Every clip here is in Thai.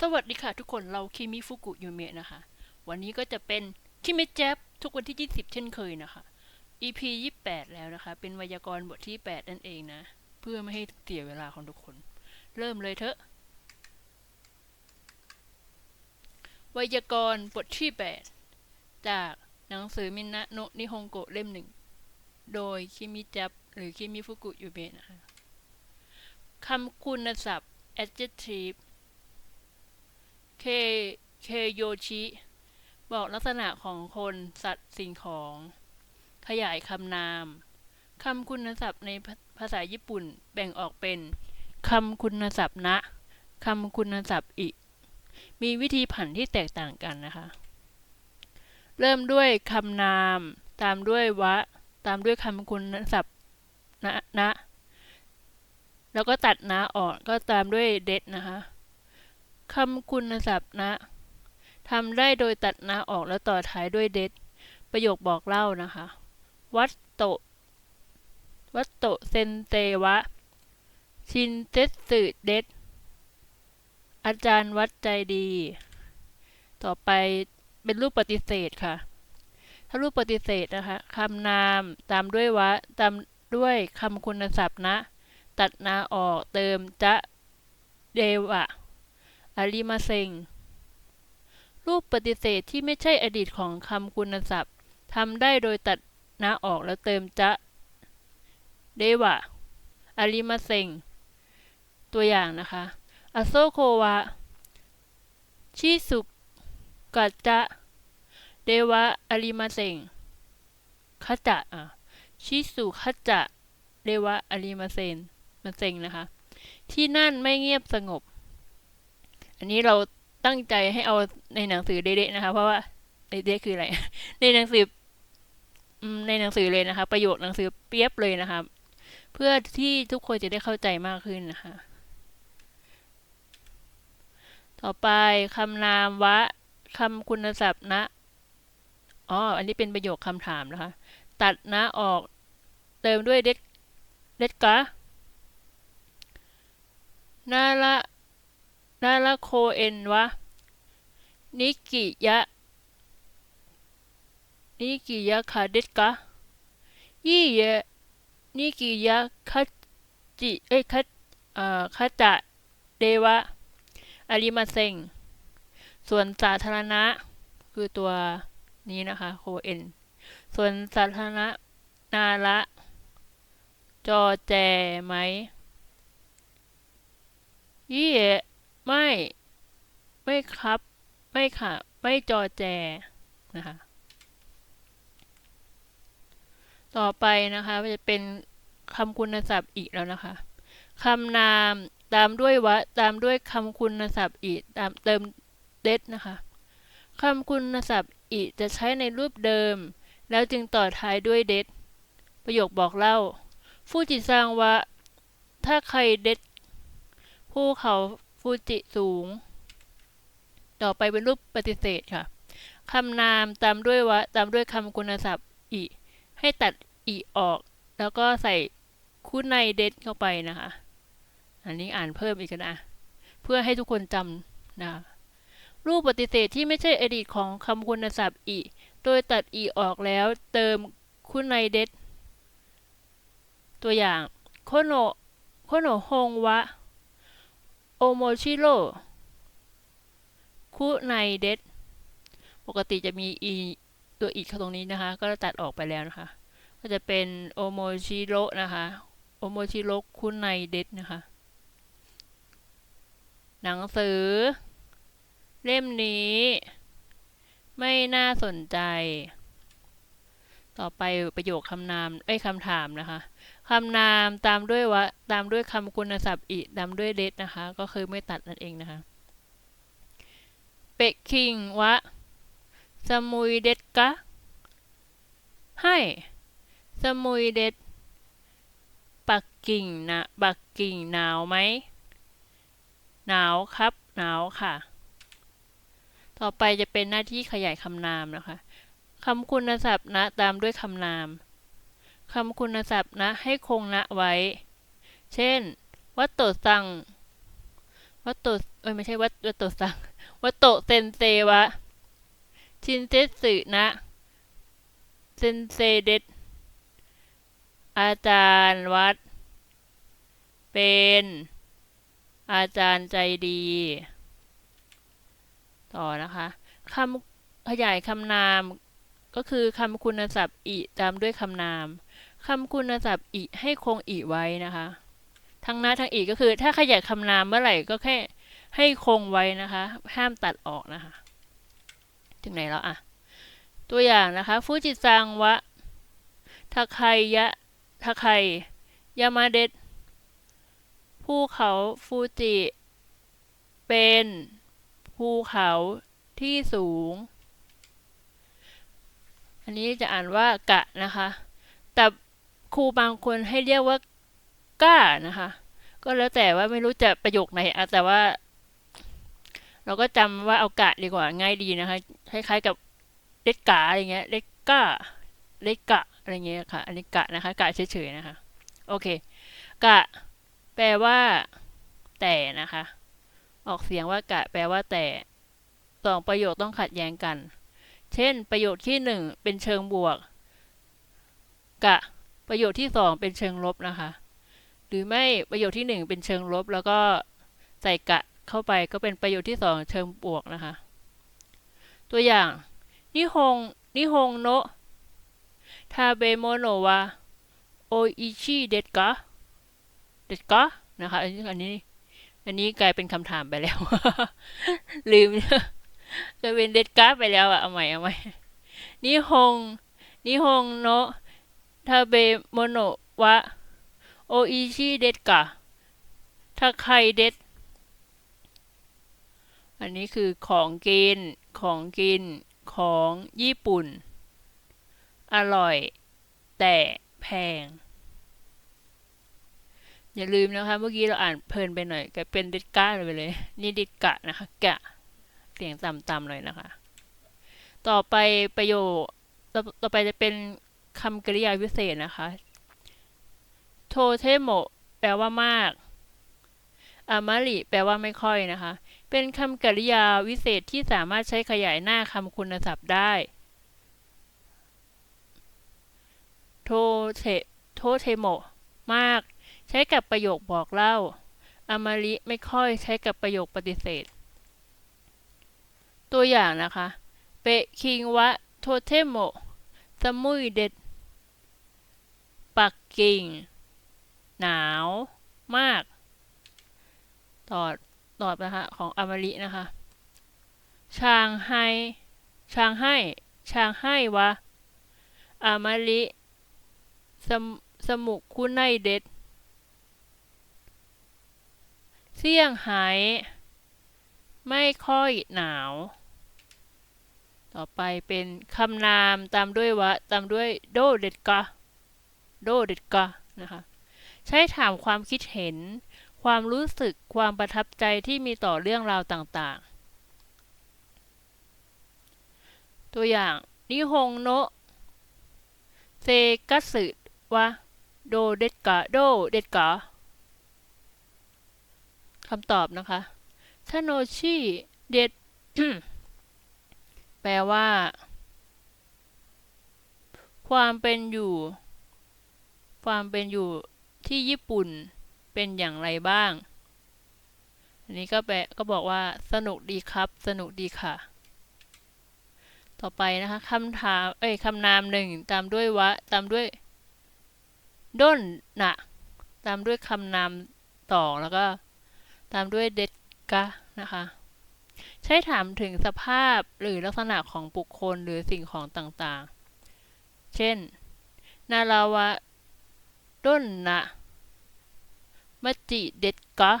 สวัสดีค่ะทุกคนเราคิมิฟุกุยูเมะนะคะ วันนี้ก็จะเป็นคิเมะแจ๊บทุกวันที่ 20 เช่นเคยนะคะ EP 28 แล้วนะคะ เป็นไวยากรณ์บทที่ 8 นั่นเองนะ เพื่อไม่ให้เสียเวลาของทุกคน เริ่มเลยเถอะ ไวยากรณ์บทที่ 8 จากหนังสือมินะโนะนิฮงโกะเล่มหนึ่ง โดยคิมิแจ๊บหรือคิมิฟุกุยูเมะนะคะคำคุณศัพท์ adjective เคเคโยชิ บอกลักษณะของคนสัตว์สิ่งของ ขยายคำนามคำคุณศัพท์ในภาภาษาญี่ปุ่นแบ่งออกเป็นคำคุณศัพท์นะคำคุณศัพท์อิ มีวิธีผันที่แตกต่างกันนะคะ เริ่มด้วยคำนาม ตามด้วยวะ ตามด้วยคำคุณศัพท์นะนะ แล้วก็ตัดนะออกก็ตามด้วยเด็ดนะคะ คำคุณศัพท์นะทำได้โดยตัดนะออกแล้วต่อท้ายด้วยเด็ด ประโยคบอกเล่านะคะ วัตโต วัตโตเซนเตวะ ชินเตสึเด็ด อาจารย์วัดใจดี ต่อไปเป็นรูปปฏิเสธค่ะ ถ้ารูปปฏิเสธนะคะคำนามตามด้วยวะ ตามด้วยคำคุณศัพท์นะ ตัดนาออกเติมจะเดวะ อาริมาเซงรูปปฏิเสธที่ไม่ใช่อดีตของคำคุณศัพท์ทำได้โดยตัดนะออกแล้วเติมจะ เดวะอาริมาเซงตัวอย่างนะคะอโซโควะ ชิสุกัจจะ เดวะอาริมาเซงขจะอะชิสุขจะ เดวะอาริมาเซนมาเซงนะคะ ที่นั่นไม่เงียบสงบ อันนี้เราตั้งใจให้เอาในหนังสือเด็ๆนะคะ เพราะว่าเด็ๆคืออะไร ในหนังสือในหนังสือเลยนะคะ ประโยคหนังสือเปียบเลยนะคะเพื่อที่ทุกคนจะได้เข้าใจมากขึ้นนะคะ ต่อไปคำนามวะคำคุณศัพท์นะอ๋อ อันนี้เป็นประโยคคำถามนะคะ ตัดนะออกเติมด้วยเด็ดเด็ดกะนาละ นาละโคเอ็นวะ นิกิยะ นิกิยะคาเด็ดกะยี่เยะนิกิยะคัจิเอ้ยคัจเอ่อคัจะเดวะอาริมาเซงส่วนสาธารณะ คือตัวนี้นะคะโคเอ็นส่วนสาธารณะนาละจอแจไหมยี่เอะ ไม่ ไม่ครับ ไม่ค่ะ ไม่จอแจ นะคะ ต่อไปนะคะจะเป็นคำคุณศัพท์อีกแล้วนะคะคำนามตามด้วยวะตามด้วยคำคุณศัพท์อีกตามเติมเด็ดนะคะคำคุณศัพท์อีกจะใช้ในรูปเดิม แล้วจึงต่อท้ายด้วยเด็ดประโยคบอกเล่า ฟูจิซังวะ ถ้าใครเด็ดภูเขา ฟูจิสูง ต่อไปเป็นรูปปฏิเสธค่ะคำนามตามด้วยวะตามด้วยคำคุณศัพท์อีให้ตัดอีออก แล้วก็ใส่คู่ในเด็ดเข้าไปนะคะ อันนี้อ่านเพิ่มอีกนะ เพื่อให้ทุกคนจำนะ รูปปฏิเสธที่ไม่ใช่อดีตของคำคุณศัพท์อีโดยตัดอีออกแล้วเติมคู่ในเด็ดตัวอย่างโคโนโคโนฮงวะ โอโมชิโร่คุในเด็ดปกติจะมีอีตัวอีกตรงนี้นะคะ ก็ตัดออกไปแล้วนะคะ ก็จะเป็นโอโมชิโร่นะคะโอโมชิโร่คุในเด็ดนะคะ หนังสือ เล่มนี้ ไม่น่าสนใจ ต่อไปประโยคคำนามไอ้ยคำถามนะคะคำนามตามด้วยวะตามด้วยคำคุณศัพท์อีตามด้วยเด็ดนะคะ ก็คือไม่ตัดนั่นเองนะคะ เปกคิงวะสมุยเด็ดกะ ให้สมุยเด็ด ปักกิ่งนะปักกิ่งหนาวไหม หนาวครับ หนาวค่ะ ต่อไปจะเป็นหน้าที่ขยายคำนามนะคะ คำคุณศัพท์นะตามด้วยคำนาม คำคุณศัพท์นะให้คงนะไว้ เช่น วัตโตซัง วัตโตเอ้ยไม่ใช่วัตวัตโตสัง วัตโตเซนเซวะ ชินเซสึนะ เซนเซเดะอาจารย์วัด เป็น อาจารย์ใจดี ต่อนะคะคำขยายคำนาม ก็คือคำคุณศัพท์อิตามด้วยคำนามคำคุณศัพท์อิให้คงอิไว้นะคะ ทั้งนะทั้งอิก็คือ ถ้าขยายคำนามเมื่อไหร่ก็แค่ให้คงไว้นะคะ ห้ามตัดออกนะคะ ถึงไหนแล้วอะตัวอย่างนะคะฟูจิซังวะทาไคยะทาไคยามาเดะภูเขาฟูจิ เป็นภูเขาที่สูง อันนี้จะอ่านว่ากะนะคะ แต่ครูบางคนให้เรียกว่าก้านะคะ ก็แล้วแต่ว่าไม่รู้จะประโยคไหนอะแต่ว่า เราก็จำว่าเอากะดีกว่าง่ายดีนะคะ คล้ายๆกับเล็กกาอะไรเงี้ยเล็กก้าเล็กกะอะไรเงี้ยค่ะ อันนี้กะนะคะกะเฉยๆนะคะ โอเค กะ แปลว่า แต่นะคะ ออกเสียงว่ากะ แปลว่าแต่สองประโยคต้องขัดแย้งกัน เช่น ประโยคที่หนึ่งเป็นเชิงบวก กะ ประโยคที่สองเป็นเชิงลบนะคะ หรือไม่ประโยคที่หนึ่งเป็นเชิงลบ แล้วก็ใส่กะเข้าไปก็เป็นประโยคที่สองเชิงบวกนะคะ ตัวอย่าง นิฮง นิฮงโนะทาเบโมโนวะโออิชิเดะกะเดะกะนะคะอันนี้อันนี้ อันนี้กลายเป็นคำถามไปแล้ว ลืม กลายเป็นเดะกะไปแล้วอะเอาใหม่เอาใหม่นิฮงนิฮงโนะทาเบโมโนวะ โออิชิเดะกะทาไคเดะอันนี้คือของกิน ของกิน ของญี่ปุ่น อร่อย แต่แพง อย่าลืมนะคะ เมื่อกี้เราอ่านเพลินไปหน่อยกลายเป็นดิก้าไปเลย นี่ดิกะนะคะ กะ เสียงต่ำๆเลยนะคะ ต่อไปประโยคต่อต่อไปจะเป็นคำกริยาวิเศษนะคะ โทเทโมแปลว่ามากอามาริแปลว่าไม่ค่อยนะคะ เป็นคำกริยาวิเศษที่สามารถใช้ขยายหน้าคำคุณศัพท์ได้ โทเทโทเทโมมาก ใช้กับประโยคบอกเล่าอามาริไม่ค่อยใช้กับประโยคปฏิเสธ ตัวอย่างนะคะ เปะคิงวะโทเทโมสมุยเด็ด ปักกิ่ง หนาว มากต่อตอบนะคะ ของอมรินะคะ ชางไฮ ชางไห้ชางไห้วะอามาริสมสมุคุไนเด็ดเสี่ยงไฮ้ไม่ค่อยหนาว ต่อไปเป็นคำนามตามด้วยวะตามด้วยโดเด็ดกะโดเด็ดกะนะคะ ใช้ถามความคิดเห็น ความรู้สึกความประทับใจที่มีต่อเรื่องราวต่างๆ ตัวอย่าง นิฮงโนะเซกัสึวะโดเด็ดกะโดเด็ดกะคำตอบนะคะทาโนชิเด็ด แปลว่า ความเป็นอยู่ ความเป็นอยู่ที่ญี่ปุ่นเป็นอย่างไรบ้าง อันนี้ก็แปลก็บอกว่า สนุกดีครับ สนุกดีค่ะ ต่อไปนะคะคำถาม เอ้ยคำนามหนึ่งตามด้วยวะ ตามด้วยด้นนะตามด้วยคำนามต่อแล้วก็ ตามด้วยเด็ดกะนะคะ ใช้ถามถึงสภาพหรือลักษณะของบุคคลหรือสิ่งของต่างๆ เช่น นาราวะด้นนะมจิเด็ดกะ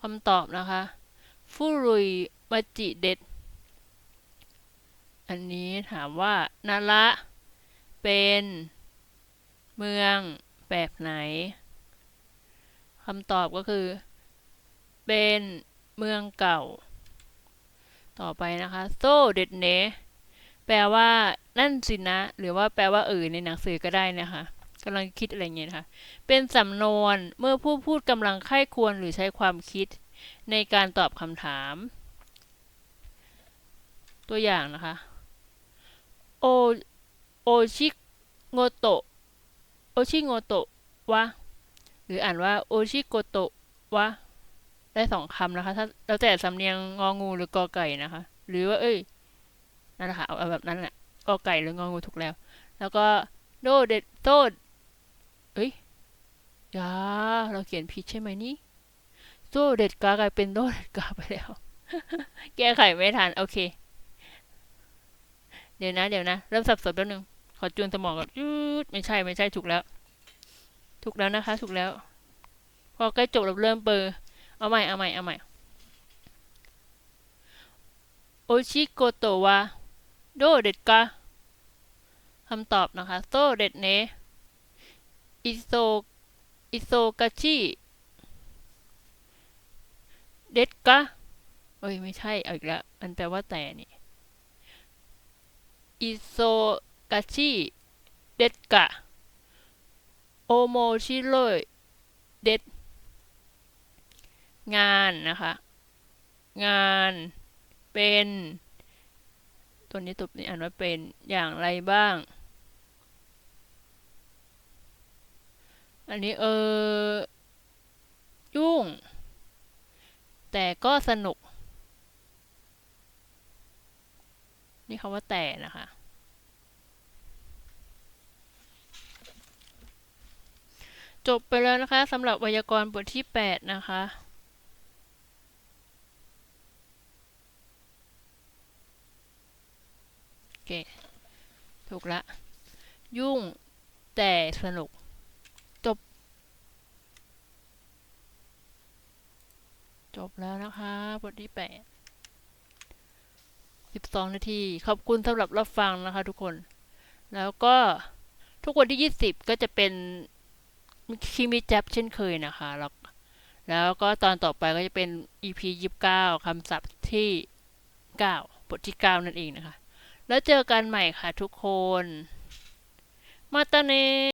คำตอบนะคะฟูรุยมจิเด็ด อันนี้ถามว่า นาระ เป็น เมือง แบบไหนคำตอบก็คือ เป็น เมืองเก่า ต่อไปนะคะโซเด็ดเนแปลว่านั่นสินะ หรือว่าแปลว่าเออในหนังสือก็ได้นะคะกำลังคิดอะไรเงี้ยนะคะเป็นสำนวนเมื่อผู้พูดกำลังใคร่ควรหรือใช้ความคิด ในการตอบคำถาม ตัวอย่างนะคะโอโอชิโงโตะโอชิโงโตะวะหรืออ่านว่าโอชิโกโตะวะ ได้สองคำนะคะ ถ้าแล้วแต่สำเนียงงองูหรือกอไก่นะคะ หรือว่าเอ้ยนั่นแหละค่ะเอาแบบนั้นแหละกอไก่หรืององูถูกแล้ว แล้วก็โดเดดโตดเอ้ยอยาเราเขียนผิดใช่ไหมนี่โดเด็ดกากลายเป็นโดเด็ดกาไปแล้ว แก้ไขไม่ทันโอเคเดี๋ยวนะเดี๋ยวนะเริ่มสับสนแป๊บนึงขอจูนสมองก่อนยืดไม่ใช่ไม่ใช่ถูกแล้ว ถูกแล้วนะคะ ถูกแล้ว พอใกล้จบเราเริ่มเบอร์ เอาใหม่ เอาใหม่ เอาใหม่ โอชิโกโตะวะโดเด็ดกาคำตอบนะคะโซเด็ดเนอิโซอิโซกาชิเด็ดกะเอ้ย ไม่ใช่อ,อีกแล้วมันแปลว่าแต่นี่อิโซกาชิเด็ดกะโอโมชิโรเด็ด งานนะคะ งานเป็นตัวนี้ตัวนี้อ่านว่าเป็นอย่างไรบ้าง อันนี้เออ ยุ่ง แต่ก็สนุก นี่คำว่าแต่นะคะ จบไปแล้วนะคะสำหรับไวยากรณ์บทที่ 8 นะคะ โอ เค ถูกละ ยุ่งแต่สนุก จบ จบแล้วนะคะบทที่8 12นาที ขอบคุณสำหรับรับฟังนะคะทุกคน แล้วก็ทุกวันที่20ก็จะเป็นคิมิจับเช่นเคยนะคะแล้วแล้วก็ตอนต่อไปก็จะเป็น EP 29คำศัพท์ที่9บทที่9นั่นเองนะคะ แล้วเจอกันใหม่ค่ะทุกคน มาตาเน